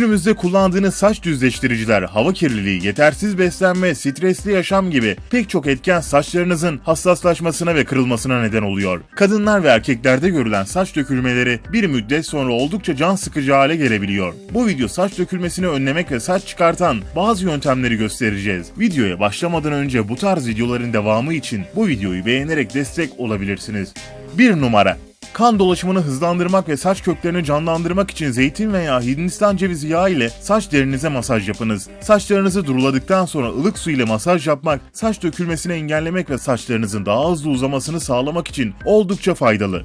Günümüzde kullandığınız saç düzleştiriciler, hava kirliliği, yetersiz beslenme, stresli yaşam gibi pek çok etken saçlarınızın hassaslaşmasına ve kırılmasına neden oluyor. Kadınlar ve erkeklerde görülen saç dökülmeleri bir müddet sonra oldukça can sıkıcı hale gelebiliyor. Bu video saç dökülmesini önlemek ve saç çıkartan bazı yöntemleri göstereceğiz. Videoya başlamadan önce bu tarz videoların devamı için bu videoyu beğenerek destek olabilirsiniz. 1 numara Kan dolaşımını hızlandırmak ve saç köklerini canlandırmak için zeytin veya Hindistan cevizi yağı ile saç derinize masaj yapınız. Saçlarınızı duruladıktan sonra ılık su ile masaj yapmak, saç dökülmesini engellemek ve saçlarınızın daha hızlı uzamasını sağlamak için oldukça faydalı.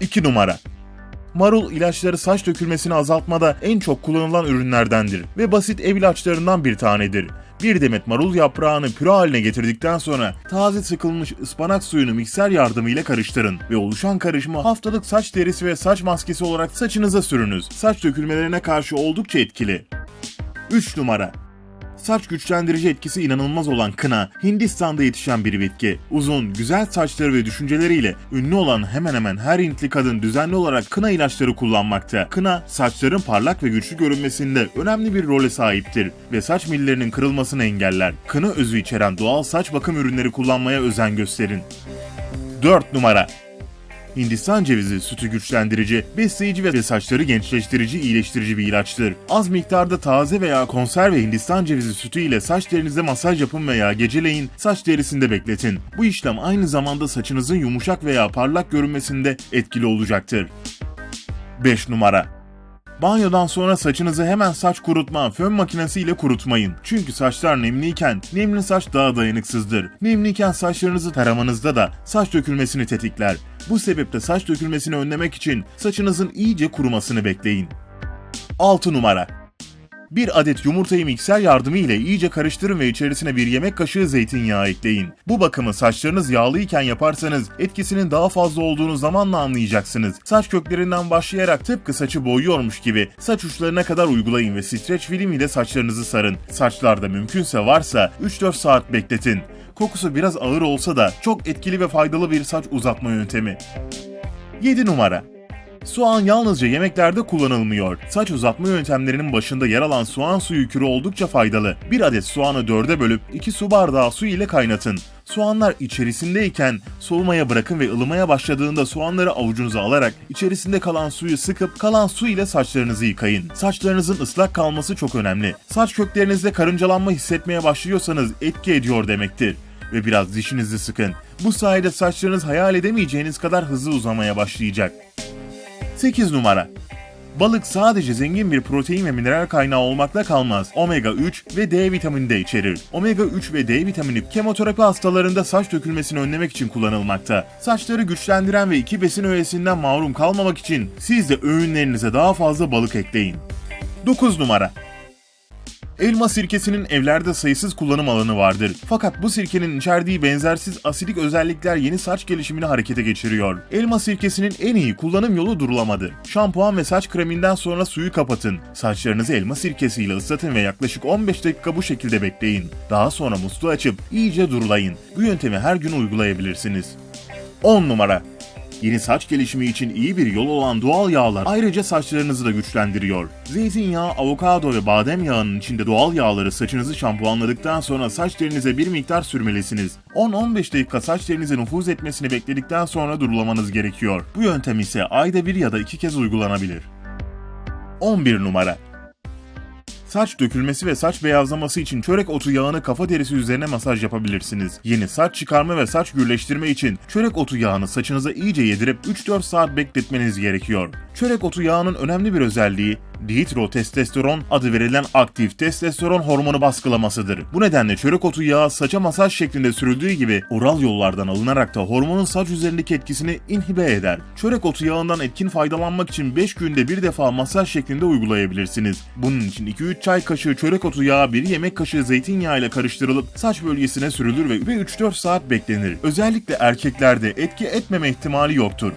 2 numara Marul ilaçları saç dökülmesini azaltmada en çok kullanılan ürünlerdendir ve basit ev ilaçlarından bir tanedir. Bir demet marul yaprağını püre haline getirdikten sonra taze sıkılmış ıspanak suyunu mikser yardımıyla karıştırın ve oluşan karışımı haftalık saç derisi ve saç maskesi olarak saçınıza sürünüz. Saç dökülmelerine karşı oldukça etkili. 3 numara Saç güçlendirici etkisi inanılmaz olan kına, Hindistan'da yetişen bir bitki. Uzun, güzel saçları ve düşünceleriyle ünlü olan hemen hemen her Hintli kadın düzenli olarak kına ilaçları kullanmakta. Kına, saçların parlak ve güçlü görünmesinde önemli bir role sahiptir ve saç millerinin kırılmasını engeller. Kına özü içeren doğal saç bakım ürünleri kullanmaya özen gösterin. 4 numara Hindistan cevizi sütü güçlendirici, besleyici ve saçları gençleştirici, iyileştirici bir ilaçtır. Az miktarda taze veya konserve Hindistan cevizi sütü ile saç derinize masaj yapın veya geceleyin saç derisinde bekletin. Bu işlem aynı zamanda saçınızın yumuşak veya parlak görünmesinde etkili olacaktır. 5 numara Banyodan sonra saçınızı hemen saç kurutma fön makinesi ile kurutmayın. Çünkü saçlar nemliyken nemli saç daha dayanıksızdır. Nemliyken saçlarınızı taramanızda da saç dökülmesini tetikler. Bu sebeple saç dökülmesini önlemek için saçınızın iyice kurumasını bekleyin. 6 numara bir adet yumurtayı mikser yardımı ile iyice karıştırın ve içerisine bir yemek kaşığı zeytinyağı ekleyin. Bu bakımı saçlarınız yağlıyken yaparsanız etkisinin daha fazla olduğunu zamanla anlayacaksınız. Saç köklerinden başlayarak tıpkı saçı boyuyormuş gibi saç uçlarına kadar uygulayın ve streç film ile saçlarınızı sarın. Saçlarda mümkünse varsa 3-4 saat bekletin. Kokusu biraz ağır olsa da çok etkili ve faydalı bir saç uzatma yöntemi. 7 numara Soğan yalnızca yemeklerde kullanılmıyor. Saç uzatma yöntemlerinin başında yer alan soğan suyu kürü oldukça faydalı. Bir adet soğanı dörde bölüp 2 su bardağı su ile kaynatın. Soğanlar içerisindeyken soğumaya bırakın ve ılımaya başladığında soğanları avucunuza alarak içerisinde kalan suyu sıkıp kalan su ile saçlarınızı yıkayın. Saçlarınızın ıslak kalması çok önemli. Saç köklerinizde karıncalanma hissetmeye başlıyorsanız etki ediyor demektir ve biraz dişinizi sıkın. Bu sayede saçlarınız hayal edemeyeceğiniz kadar hızlı uzamaya başlayacak. 8 numara Balık sadece zengin bir protein ve mineral kaynağı olmakla kalmaz. Omega 3 ve D vitamini de içerir. Omega 3 ve D vitamini kemoterapi hastalarında saç dökülmesini önlemek için kullanılmakta. Saçları güçlendiren ve iki besin öğesinden mahrum kalmamak için siz de öğünlerinize daha fazla balık ekleyin. 9 numara Elma sirkesinin evlerde sayısız kullanım alanı vardır. Fakat bu sirkenin içerdiği benzersiz asidik özellikler yeni saç gelişimini harekete geçiriyor. Elma sirkesinin en iyi kullanım yolu durulamadı. Şampuan ve saç kreminden sonra suyu kapatın. Saçlarınızı elma sirkesiyle ıslatın ve yaklaşık 15 dakika bu şekilde bekleyin. Daha sonra musluğu açıp iyice durulayın. Bu yöntemi her gün uygulayabilirsiniz. 10 numara Yeni saç gelişimi için iyi bir yol olan doğal yağlar ayrıca saçlarınızı da güçlendiriyor. Zeytinyağı, avokado ve badem yağının içinde doğal yağları saçınızı şampuanladıktan sonra saç derinize bir miktar sürmelisiniz. 10-15 dakika saç derinize nüfuz etmesini bekledikten sonra durulamanız gerekiyor. Bu yöntem ise ayda bir ya da iki kez uygulanabilir. 11 numara Saç dökülmesi ve saç beyazlaması için çörek otu yağını kafa derisi üzerine masaj yapabilirsiniz. Yeni saç çıkarma ve saç gürleştirme için çörek otu yağını saçınıza iyice yedirip 3-4 saat bekletmeniz gerekiyor. Çörek otu yağının önemli bir özelliği dihidrotestosteron adı verilen aktif testosteron hormonu baskılamasıdır. Bu nedenle çörek otu yağı saça masaj şeklinde sürüldüğü gibi oral yollardan alınarak da hormonun saç üzerindeki etkisini inhibe eder. Çörek otu yağından etkin faydalanmak için 5 günde bir defa masaj şeklinde uygulayabilirsiniz. Bunun için 2-3 çay kaşığı çörek otu yağı 1 yemek kaşığı zeytinyağı ile karıştırılıp saç bölgesine sürülür ve 3-4 saat beklenir. Özellikle erkeklerde etki etmeme ihtimali yoktur.